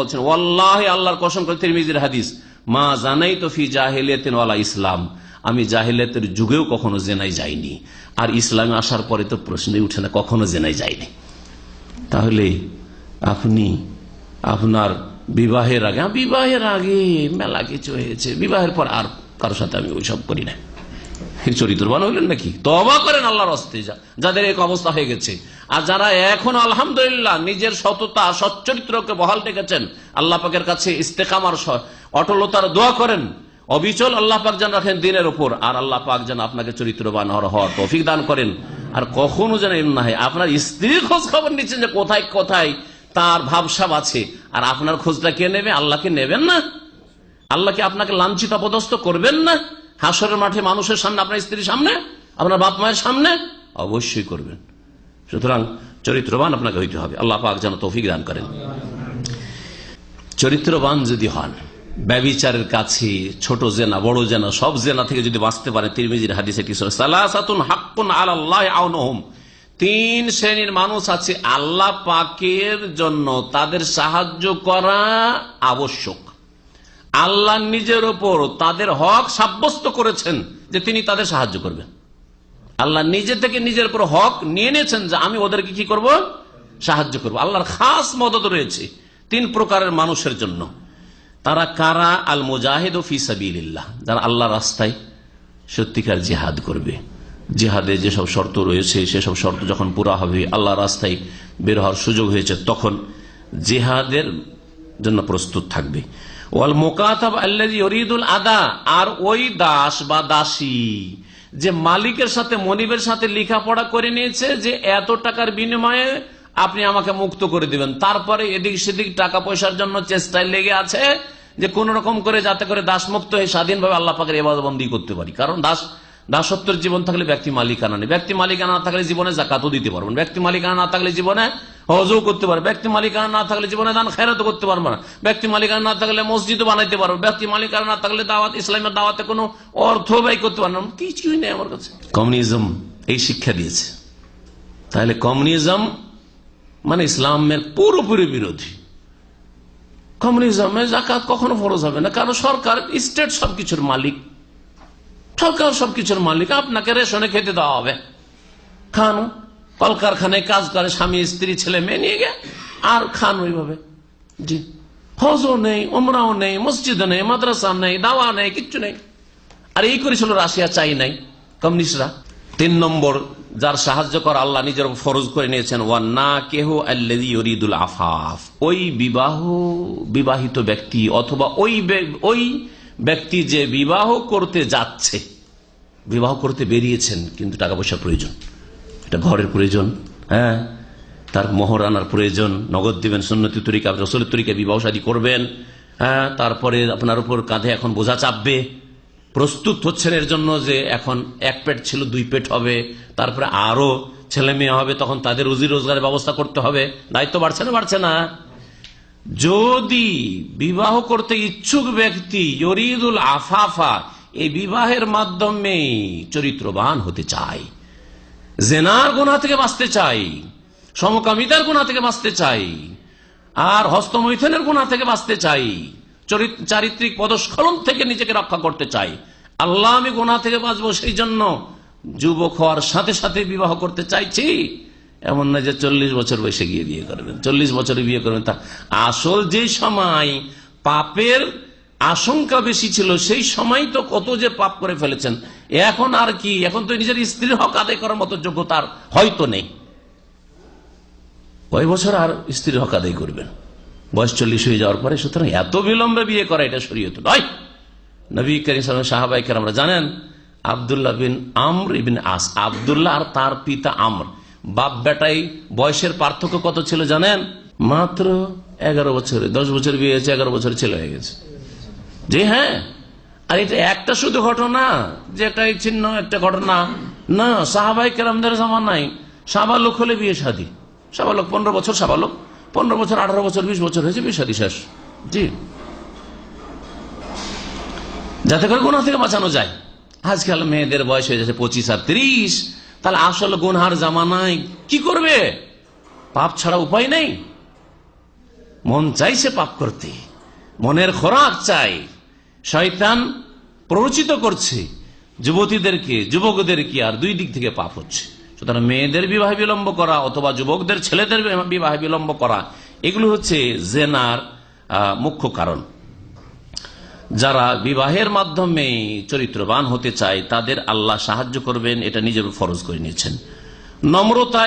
বলছেন, ওয়াল্লাহ আল্লাহর কসম করে হাদিস, মা জানাই তো ফি জাহিলিয়াতিন ওয়ালা ইসলাম। আমি জাহিলিয়াতের যুগেও কখনো জেনাই যাইনি। আর ইসলামে আসার পরে তো প্রশ্নই উঠে না, কখনো জেনাই যায়নি তাহলে আপনি আপনার বিবাহের আগে বিবাহের আগে মেলা কিছু হয়েছে, বিবাহের পর আর কারোর সাথে আমি ওইসব করি না। চরিত্রবান হইলেন নাকি? তবা করেন আল্লাহর হস্তে যাদের এক অবস্থা হয়ে গেছে। আর যারা এখন আলহামদুলিল্লাহ নিজের সততা সচ্চরিত্রকে বহাল রেখেছেন, আল্লাহ পাকের কাছে ইস্তেকামার অটলতার দোয়া করেন। অবিচল আল্লাহ পাক যেন রাখেন দিনের ওপর আর আল্লাহ পাক যেন আপনাকে চরিত্রবান হওয়ার তৌফিক দান করেন। আর কখনো যেন এমন না হয়, আপনার স্ত্রীর খোঁজ খবর নিচ্ছেন যে কোথায় কোথায় তার ভাবসাব আছে। আর আপনার খোঁজটা কে নেবে? আল্লাহকে নেবেন না? আল্লাহকে আপনাকে লাঞ্ছিত, অপদস্থ করবেন না? হাসরের মাঠে মানুষের সামনে, আপনার স্ত্রীর সামনে, আপনার বাপ মায়ের সামনে, অবশ্যই করবেন। সুতরাং চরিত্রবান আপনাকে হইতে হবে। আল্লাহ পাক যেন তৌফিক দান করেন। চরিত্রবান যদি হন, ব্যবিচারের কাছে, ছোট জেনা, বড় জেনা, সব জেনা থেকে যদি বাঁচতে পারে, তিরমিজির হাদিসে তিন শ্রেণির মানুষ আছে, আল্লাহ পাকের জন্য তাদের সাহায্য করা আবশ্যক। আল্লাহ নিজের ওপর তাদের হক সাব্যস্ত করেছেন যে তিনি তাদের সাহায্য করবেন। আল্লাহ নিজে থেকে নিজের উপর হক নিয়ে নিয়েছেন যে আমি ওদেরকে কি করব? সাহায্য করব। আল্লাহর খাস মদত রয়েছে তিন প্রকারের মানুষের জন্য। তারা কারা? আল মুজাহিদ ও ফিসাবিল্লাহ যারা আল্লাহ রাস্তায় সত্যিকার জিহাদ করবে। জিহাদে যেসব শর্ত রয়েছে, সেসব শর্ত যখন পুরা হবে আল্লাহ রাস্তায় বের হওয়ার সুযোগ হয়েছে, তখন জেহাদের জন্য প্রস্তুত থাকবে। ওয়াল মোকাতাব আল্লাহ ইরিদুল আদা, আর ওই দাস বা দাসী যে মালিকের সাথে, মনিবের সাথে লেখাপড়া করে নিয়েছে যে এত টাকার বিনিময়ে আপনি আমাকে মুক্ত করে দিবেন। তারপরে এদিক সেদিক টাকা পয়সার জন্য চেষ্টায় লেগে আছে যে কোন রকম করে যাতে করে দাস মুক্ত হয়ে স্বাধীনভাবে আল্লাহ পাকের এবাদবন্দি করতে পারি। কারণ দাস, দাসত্বের জীবন থাকলে ব্যক্তি মালিকানা নেই। ব্যক্তি মালিকানা না থাকলে জীবনে জাকাতও দিতে পারবেন ব্যক্তি মালিকানা না থাকলে জীবনে হজও করতে পারবে ব্যক্তি মালিকানা না থাকলে জীবনে দান খেরাত করতে পারবে না। ব্যক্তি মালিকানা না থাকলে মসজিদও বানাইতে পারবে। ব্যক্তি মালিকানা না থাকলে দাওয়াত, ইসলামের দাওয়াতে কোনো অর্থ ব্যয় করতে পারবে না। কিছুই নেই আমার কাছে। কমিউনিজম এই শিক্ষা দিয়েছে। তাহলে কমিউনিজম মানে ইসলামের পুরোপুরি বিরোধী। কমিউনিজমে জাকাত কখনো ফরজ হবে না। কারণ সরকার, স্টেট সবকিছুর মালিক। সরকার সবকিছুর মালিক। আপনাকে রেশনে খেতে দেওয়া হবে। খান কলকারখানায় কাজ করে, স্বামী, স্ত্রী, ছেলে, মেয়ে নিয়ে গে আর খান ওইভাবে। জি। হজও নেই ওমরাও নেই, মসজিদও নেই, মাদ্রাসা নেই, দাওয়া নেই, কিচ্ছু নেই। আর এই করেছিল রাশিয়া, চাই নাই, কমিউনিস্টরা। তিন নম্বর, যার সাহায্য করা আল্লাহ নিজের ফরজ করে নিয়েছেন ওয়ান না কেহ আল্লাদিউল আফাফ। ওই বিবাহ, বিবাহিত ব্যক্তি অথবা ওই ওই ব্যক্তি যে বিবাহ করতে যাচ্ছে, বিবাহ করতে বেরিয়েছেন, কিন্তু টাকা পয়সার প্রয়োজন। এটা ঘরের প্রয়োজন হ্যাঁ? তার মোহর আনার প্রয়োজন, নগদ দিবেন, সুন্নতি তরিকা, রসলের তরিকা বিবাহ শাদী করবেন হ্যাঁ? তারপরে আপনার উপর কাঁধে এখন বোঝা চাপবে। প্রস্তুত হচ্ছেন এর জন্য যে এখন এক পেট ছিল, দুই পেট হবে। তারপরে আরও ছেলে মেয়ে হবে, তখন তাদের রুজি রোজগারের ব্যবস্থা করতে হবে। দায়িত্ব বাড়ছে না বাড়ছে না? যদি বিবাহ করতে ইচ্ছুক ব্যক্তি ইরিদুল আফাফা, এই বিবাহের মাধ্যমে চরিত্রবান হতে চায় জেনার গোনা থেকে বাঁচতে চাই, সমকামিতার গুণা থেকে বাঁচতে চাই, আর হস্তমৈথনের গুণা থেকে বাঁচতে চাই, চরিত- চারিত্রিক পদস্খলন থেকে নিজেকে রক্ষা করতে চাই। আল্লাহ আমি গোনা থেকে বাঁচবো সেই জন্য যুবক হওয়ার সাথে সাথে বিবাহ করতে চাইছি। এমন না যে চল্লিশ বছর বয়সে গিয়ে বিয়ে করবেন, চল্লিশ বছরে বিয়ে করবেন তা আসল যে সময় পাপের আশঙ্কা বেশি ছিল, সেই সময় তো কত যে পাপ করে ফেলেছেন। এখন আর কি? এখন তো নিজের স্ত্রীর হক আদায় করার মতো যোগ্যতার হয়তো নেই। কয় বছর আর স্ত্রীর হক আদায় করবেন? বয়স চল্লিশ হয়ে যাওয়ার পরে সুতরাং এত বিলম্বে বিয়ে করা এটা শরীয়ত নয়। নবী করিম সাহাবাইকার আমরা জানেন, আবদুল্লাহ বিন আমর ইবিন আস, আবদুল্লাহ আর তার পিতা আমর। বাপ বেটাই বয়সের পার্থক্য কত ছিল জানেন? মাত্র এগারো বছরে, দশ বছর বিয়ে হয়েছে, এগারো বছর ছেলে হয়ে গেছে। জি হ্যাঁ। আর এটা একটা শুধু ঘটনা, যে একটা চিহ্ন একটা ঘটনা। না, সাহাবাই কেরামদের জামা নাই সাবালক হলে বিয়ে শাদী। সাবালক পনেরো বছর সাবালক, পনেরো বছর, আঠারো বছর, বিশ বছর হয়েছে বিয়ে শাদী শেষ। জি। যাতে করে গুণা থেকে বাঁচানো যায়। আজকাল মেয়েদের বয়স হয়ে যাচ্ছে পঁচিশ আর ত্রিশ। তাহলে আসলে গুনহার জামানায় কি করবে? পাপ ছাড়া উপায় নেই। মন চাইছে পাপ করতে। মনের খোরাক চাই। শয়তান প্ররোচিত করছে যুবতীদেরকে, যুবকদেরকে আর দুই দিক থেকে পাপ হচ্ছে। সুতরাং মেয়েদের বিবাহ বিলম্ব করা অথবা যুবকদের ছেলেদের বিবাহ বিলম্ব করা, এগুলো হচ্ছে জেনার মুখ্য কারণ। যারা বিবাহের মাধ্যমে চরিত্রবান হতে চায়, তাদের আল্লাহ সাহায্য করবেন, এটা নিজের ফরজ করে নিয়েছেন। নম্রতা